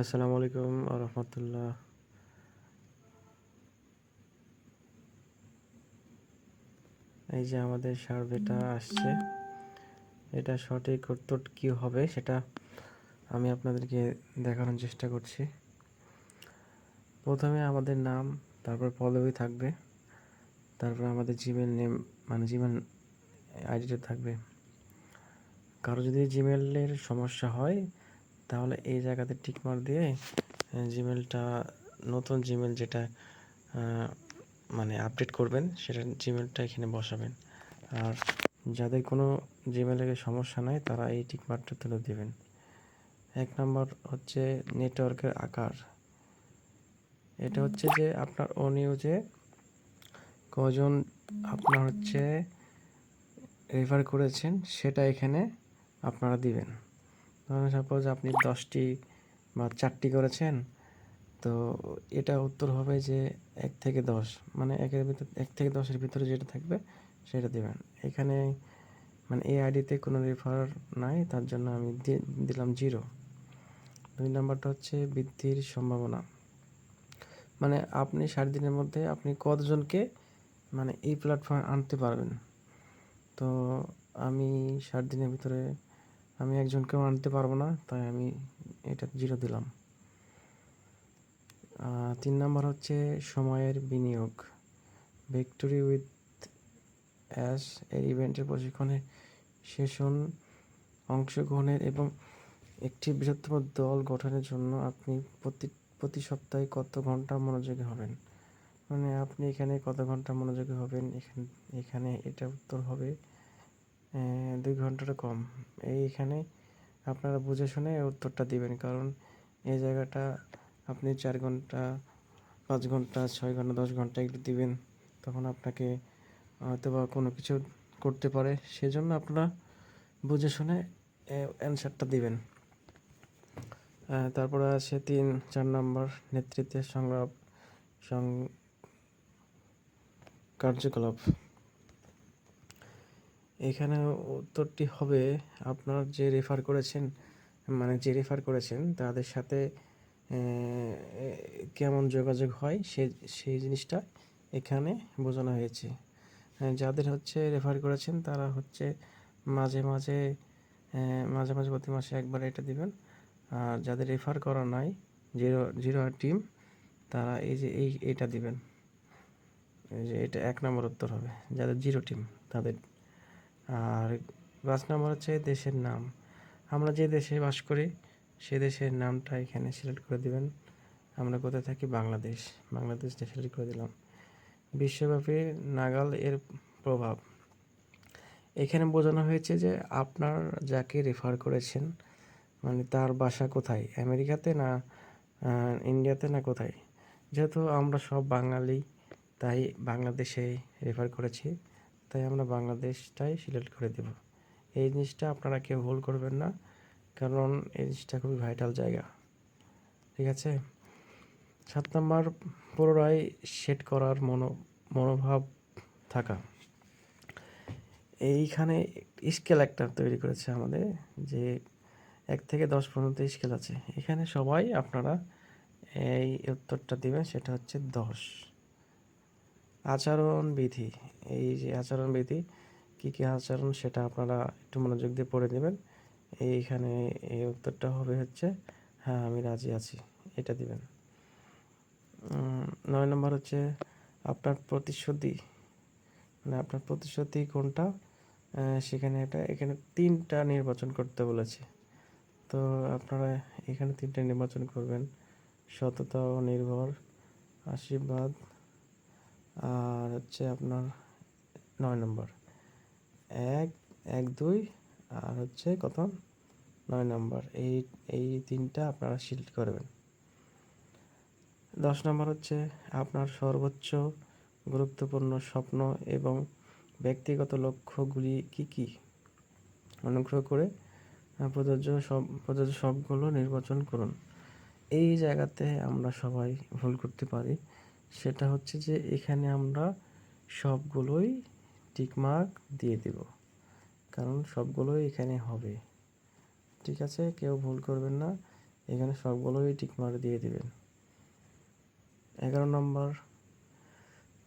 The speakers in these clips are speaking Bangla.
আসসালামু আলাইকুম রহমতুল্লাহ। এই যে আমাদের সার্ভেটা আসছে, এটা সঠিক উত্তর কী হবে সেটা আমি আপনাদেরকে দেখানোর চেষ্টা করছি। প্রথমে আমাদের নাম, তারপর পদবি থাকবে, তারপর আমাদের জিমেল নেম মানে জিমেল আইডিটা থাকবে। কারও যদি জিমেলের সমস্যা হয় তাহলে এই জায়গাতে টিকমার দিয়ে জিমেলটা নতুন জিমেল যেটা মানে আপডেট করবেন, সেটা জিমেলটা এখানে বসাবেন। আর যাদের কোনো জিমেলের সমস্যা নাই, তারা এই টিক টিকমারটা তুলে দেবেন। এক নম্বর হচ্ছে নেটওয়ার্কের আকার। এটা হচ্ছে যে আপনার ও নিউজে কজন আপনার হচ্ছে রেফার করেছেন, সেটা এখানে আপনারা দিবেন। ধরুন সাপোজ আপনি দশটি বা চারটি করেছেন, তো এটা উত্তর হবে যে এক থেকে দশ মানে একের ভিতর, এক থেকে দশের ভিতরে যেটা থাকবে সেটা দেবেন। এখানে মানে এই আইডিতে কোনো রেফার নাই, তার জন্য আমি দিলাম জিরো দুই নাম্বারটা হচ্ছে বৃদ্ধির সম্ভাবনা। মানে আপনি ষাট দিনের মধ্যে আপনি কতজনকে মানে এই প্ল্যাটফর্মে আনতে পারবেন? তো আমি ষাট দিনের ভিতরে আমি একজনকেও আনতে পারব না, তাই আমি এটা জিরো দিলাম। তিন নম্বর হচ্ছে সময়ের বিনিয়োগ। ভিক্টোরি উইথ অ্যাস এর ইভেন্টের প্রশিক্ষণে সেশন অংশগ্রহণের এবং একটি বৃহত্তম দল গঠনের জন্য আপনি প্রতি প্রতি সপ্তাহে কত ঘণ্টা মনোযোগী হবেন? মানে আপনি এখানে কত ঘণ্টা মনোযোগী হবেন? এখানে এখানে এটা উত্তর হবে দুই ঘন্টাটা কম। এইখানে আপনারা বুঝে শুনে উত্তরটা দিবেন, কারণ এই জায়গাটা আপনি চার ঘণ্টা, পাঁচ ঘণ্টা, ছয় ঘণ্টা, দশ ঘণ্টা এগুলো দিবেন, তখন আপনাকে হয়তো বা কোনো কিছু করতে পারে। সেজন্য আপনারা বুঝে শুনে অ্যান্সারটা দিবেন। তারপরে আছে তিন, চার নম্বর, নেতৃত্বের সংলাপ, সং, কার্যকলাপ। এখানে উত্তরটি হবে, আপনার যে রেফার করেছেন মানে যে রেফার করেছেন, তাদের সাথে কেমন যোগাযোগ হয়, সে, সেই জিনিসটা এখানে বোঝানো হয়েছে। যাদের হচ্ছে রেফার করেছেন, তারা হচ্ছে মাঝে মাঝে মাঝে মাঝে প্রতি মাসে একবার এটা দিবেন। আর যাদের রেফার করা নাই জিরো জিরো আর টিম তারা এই যে, এই, এইটা দিবেন। এই যে, এটা এক নম্বর উত্তর হবে, যাদের জিরো টিম তাদের আর পাঁচ নম্বর হচ্ছে দেশের নাম। আমরা যে দেশে বাস করি, সে দেশের নামটা এখানে সিলেক্ট করে দিবেন। আমরা কোথায় থাকি? বাংলাদেশ। বাংলাদেশটা সিলেক্ট করে দিলাম। বিশ্বব্যাপী নাগাল এর প্রভাব। এখানে বোঝানো হয়েছে যে আপনার যাকে রেফার করেছেন মানে তার বাসা কোথায়? আমেরিকাতে না ইন্ডিয়াতে না কোথায়? যেহেতু আমরা সব বাঙালি, তাই বাংলাদেশে রেফার করেছি। তাই আমরা বাংলাদেশটাই সিলেক্ট করে দেব। এই জিনিসটা আপনারা কেউ ভুল করবেন না, কারণ এই জিনিসটা খুবই ভাইটাল জায়গা। ঠিক আছে? সাত নম্বর পুনরায় সেট করার মনো, মনোভাব থাকা। এইখানে স্কেল একটা তৈরি করেছে আমাদের, যে এক থেকে দশ পর্যন্ত স্কেল আছে। এখানে সবাই আপনারা এই উত্তরটা দিবেন, সেটা হচ্ছে দশ। আচরণ বিধি এই যে আচরণ বিধি কী কী আচরণ সেটা আপনারা একটু মনোযোগ দিয়ে পড়ে নেবেন। এইখানে এই উত্তরটা হবে হচ্ছে হ্যাঁ আমি রাজি আছি, এটা দিবেন। নয় নম্বর হচ্ছে, আপনার প্রতিশ্রুতি মানে আপনার প্রতিশ্রুতি কোনটা? সেখানে এটা এখানে তিনটা নির্বাচন করতে বলেছে। তো আপনারা এখানে তিনটা নির্বাচন করবেন, সততা ও নির্ভর, আশীর্বাদ আর হচ্ছে আপনার নয় নম্বর। এক এক, দুই, আর হচ্ছে কত? নয় নম্বর। এই এই তিনটা আপনারা সিলেক্ট করবেন। দশ নম্বর হচ্ছে আপনার সর্বোচ্চ গুরুত্বপূর্ণ স্বপ্ন এবং ব্যক্তিগত লক্ষ্যগুলি কি কি? অনুগ্রহ করে প্রযোজ্য সব, প্রযোজ্য সবগুলো নির্বাচন করুন। এই জায়গাতে আমরা সবাই ভুল করতে পারি। সেটা হচ্ছে যে এখানে আমরা সবগুলোই টিকমার্ক দিয়ে দেব। কারণ সবগুলোই এখানে হবে। ঠিক আছে? কেউ ভুল করবেন না। এখানে সবগুলোই টিকমার্ক দিয়ে দেবেন। এগারো নম্বর।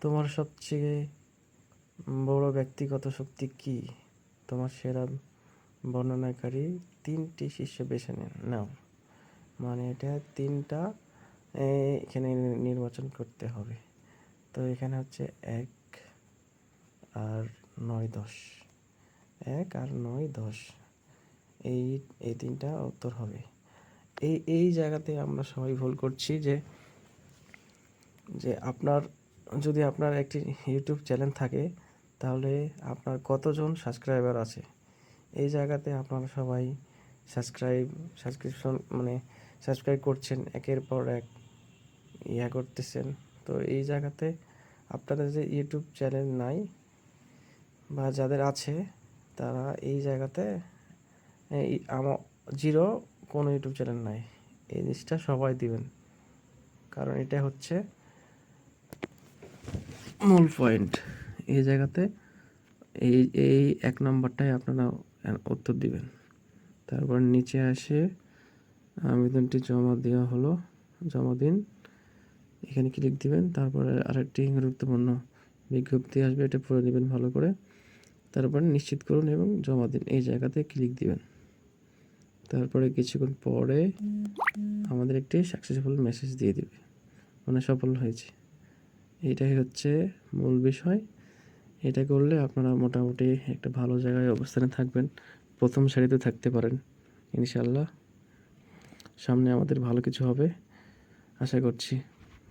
তোমার সবচেয়ে বড় ব্যক্তিগত শক্তি কি? তোমার সেরা বর্ণনাকারী তিনটি শীর্ষ বেছে নেন। নাও। মানে এটা তিনটা এখানে নির্বাচন করতে হবে। তো এখানে হচ্ছে এক আর নয় দশ। এক আর নয় দশ। এই এই তিনটা উত্তর হবে। এই এই জায়গাতে আমরা সবাই ভুল করছি যে যে আপনার, যদি আপনার একটি ইউটিউব চ্যানেল থাকে, তাহলে আপনার কতজন সাবস্ক্রাইবার আছে? এই জায়গাতে আপনারা সবাই সাবস্ক্রাইব সাবস্ক্রিপশন মানে সাবস্ক্রাইব করছেন, একের পর এক। ইয়া করতেছেন। তো এই জায়গাতে আপনাদের যে ইউটিউব চ্যানেল নাই বা যাদের আছে, তারা এই জায়গাতে আমার জিরো কোনো ইউটিউব চ্যানেল নাই। এই জিনিসটা সবাই দিবেন। কারণ এটা হচ্ছে মূল পয়েন্ট এই জায়গাতে এই এই এক নম্বরটাই আপনারা উত্তর দিবেন। তারপর নিচে আসে আবেদনটি জমা দেওয়া হলো, জমা দিন। এখানে ক্লিক দিবেন, তারপরে আরেকটি গুরুত্বপূর্ণ বিজ্ঞপ্তি আসবে, এটা পড়ে নেবেন ভালো করে। তারপরে নিশ্চিত করুন এবং জমা দিন, এই জায়গাতে ক্লিক দিবেন। তারপরে কিছুক্ষণ পরে আমাদের একটি সাকসেসফুল মেসেজ দিয়ে দিবে। মানে সফল হয়েছে। এটাই হচ্ছে মূল বিষয়। এটা করলে আপনারা মোটামুটি একটা ভালো জায়গায় অবস্থানে থাকবেন। প্রথম সারিতে থাকতে পারেন ইনশাল্লাহ সামনে আমাদের ভালো কিছু হবে, আশা করছি।